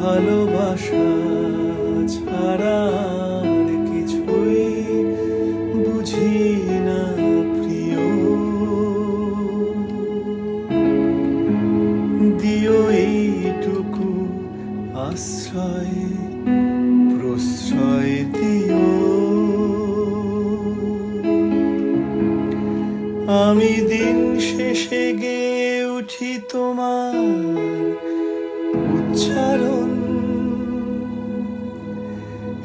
ভালোবাসা ছাড়া কিছুই বুঝি না, প্রিয়। দিও এইটুকু আশ্রয়, প্রশ্রয় দিও। আমি দিন শেষে গে উঠি তোমার উচ্চারণ।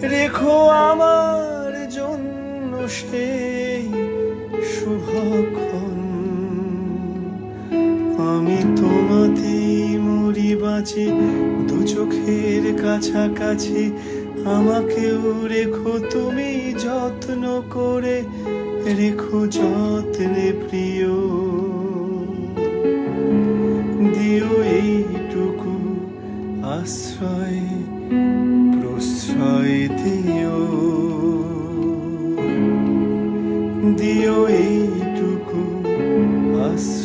রেখো আমার জন্য সেই শুভক্ষণ। আমি তোমাতেই মরি বাঁচি, দু চোখের কাছাকাছি। আমাকেও রেখো তুমি যত্ন করে, রেখো যত্নে প্রিয় আশ্রয় প্রশ্রয় দিও। দিও এইটুকু আশ্রয়।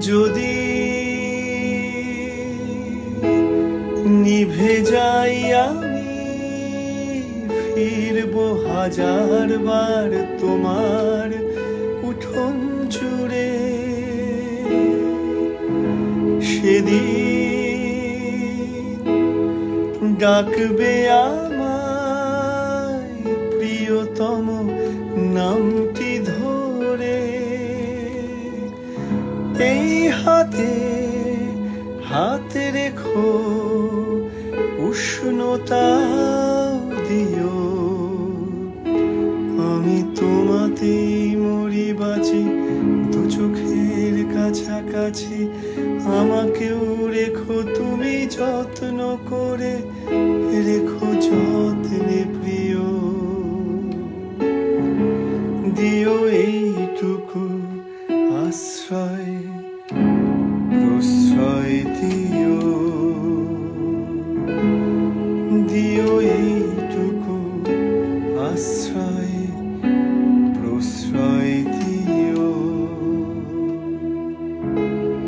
যদি নিভে যাই আমি, ফিরব হাজার বার তোমার উঠোন জুড়ে। সেদিন ডাকবে আমায় প্রিয়তম নামটি ধরে। এই হাতে হাতে রেখো উষ্ণতা দিও। আমি তোমাতে মরি বাঁচি, দু চোখের কাছাকাছি। আমাকেও রেখো তুমি যত্ন করে। আশ্রয় প্রশ্রয় দিও। দিও এইটুকু আশ্রয়।